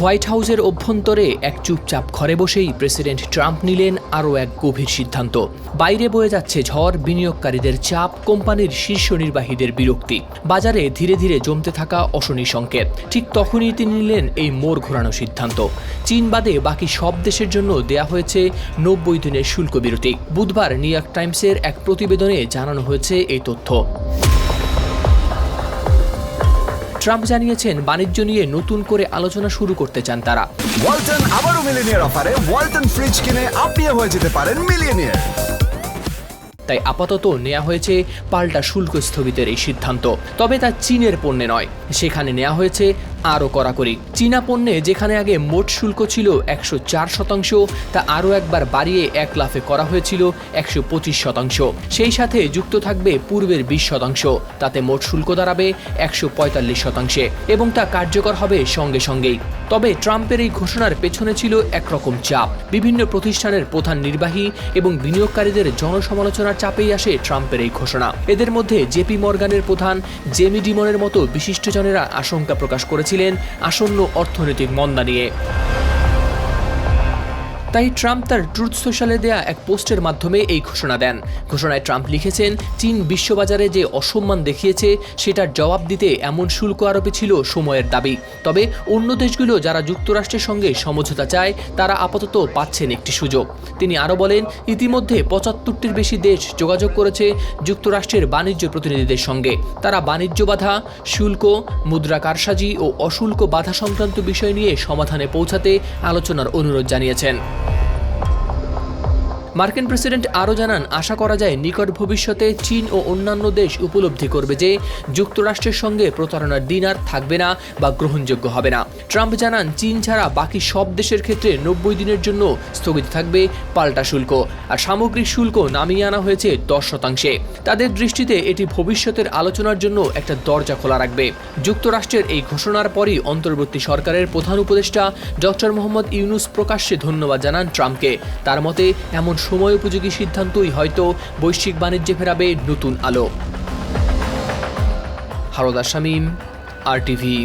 White হাউসের অভ্যন্তরে এক চুপচাপ ঘরে বসেই প্রেসিডেন্ট ট্রাম্প নিলেন আরও এক গভীর সিদ্ধান্ত। বাইরে বয়ে যাচ্ছে ঝড়, বিনিয়োগকারীদের চাপ, কোম্পানির শীর্ষ নির্বাহীদের বিরক্তি। বাজারে ধীরে ধীরে জমতে থাকা অশনি সংকেত। ঠিক তখনই তিনি নিলেন এই মোড় ঘোরানো সিদ্ধান্ত। চীন বাদে বাকি সব দেশের জন্য দেয়া হয়েছে নব্বই দিনের শুল্ক বিরতি। বুধবার নিউ ইয়র্ক টাইমসের এক প্রতিবেদনে জানানো হয়েছে এই তথ্য। ট্রাম্প জানিয়েছেন বাণিজ্য নিয়ে নতুন করে আলোচনা শুরু করতে চান তারা। ওয়ালটন আবারও মিলিনিয়ার অফারে ওয়ালটন ফ্রিজ কিনে আপনিও হয়ে যেতে পারেন মিলিয়নিয়ার। তাই আপাতত নেওয়া হয়েছে পাল্টা শুল্ক স্থগিতের এই সিদ্ধান্ত। তবে তা চীনের পণ্যে নয়। সেখানে নেওয়া হয়েছে আরও কড়াকড়ি। চীনা পণ্যে যেখানে আগে মোট শুল্ক ছিল একশো চার শতাংশ, তা আরও একবার বাড়িয়ে এক লাফে করা হয়েছিল একশো পঁচিশ শতাংশ। সেই সাথে যুক্ত থাকবে পূর্বের বিশ শতাংশ, তাতে মোট শুল্ক দাঁড়াবে একশো পঁয়তাল্লিশ শতাংশে এবং তা কার্যকর হবে সঙ্গে সঙ্গেই। তবে ট্রাম্পের এই ঘোষণার পেছনে ছিল একরকম চাপ। বিভিন্ন প্রতিষ্ঠানের প্রধান নির্বাহী এবং বিনিয়োগকারীদের জনসমালোচনার চাপেই আসে ট্রাম্পের এই ঘোষণা। এদের মধ্যে জেপি মর্গানের প্রধান, জেমি ডিমনের মতো বিশিষ্টজনেরা আশঙ্কা প্রকাশ করেছিলেন। আসন্ন অর্থনৈতিক মন্দা নিয়ে। তাই ট্রাম্প তার ট্রুথ সোশ্যালে দেয়া এক পোস্টের মাধ্যমে এই ঘোষণা দেন। ঘোষণায় ট্রাম্প লিখেছেন, চীন বিশ্ববাজারে যে অসম্মান দেখিয়েছে, সেটার জবাব দিতে এমন শুল্ক আরোপে ছিল সময়ের দাবি। তবে অন্য দেশগুলো যারা যুক্তরাষ্ট্রের সঙ্গে সমঝোতা চায়, তারা আপাতত পাচ্ছেন একটি সুযোগ। তিনি আরও বলেন, ইতিমধ্যে পঁচাত্তরটির বেশি দেশ যোগাযোগ করেছে যুক্তরাষ্ট্রের বাণিজ্য প্রতিনিধিদের সঙ্গে। তারা বাণিজ্য বাধা, শুল্ক, মুদ্রা কারসাজি ও অশুল্ক বাধা সংক্রান্ত বিষয় নিয়ে সমাধানে পৌঁছাতে আলোচনার অনুরোধ জানিয়েছেন। মার্কিন প্রেসিডেন্ট আরও জানান, আশা করা যায় নিকট ভবিষ্যতে চীন ও অন্যান্য দেশ উপলব্ধি করবে যে যুক্তরাষ্ট্রের সঙ্গে প্রতারণার দিন আর থাকবে না বা গ্রহণযোগ্য হবে না। ট্রাম্প জানান, চীন ছাড়া বাকি সব দেশের ক্ষেত্রে নব্বই দিনের জন্য স্থগিত থাকবে পাল্টা শুল্ক আর সামগ্রিক শুল্ক নামিয়ে আনা হয়েছে দশ শতাংশে। তাদের দৃষ্টিতে এটি ভবিষ্যতের আলোচনার জন্য একটা দরজা খোলা রাখবে। যুক্তরাষ্ট্রের এই ঘোষণার পরই অন্তর্বর্তী সরকারের প্রধান উপদেষ্টা ডক্টর মোহাম্মদ ইউনুস প্রকাশ্যে ধন্যবাদ জানান ট্রাম্পকে। তার মতে, এমন সময় উপযোগী সিদ্ধান্তই হয়তো বৈশ্বিক বাণিজ্যে ফেরাবে নতুন আলো। হারদা শামীম আর টিভি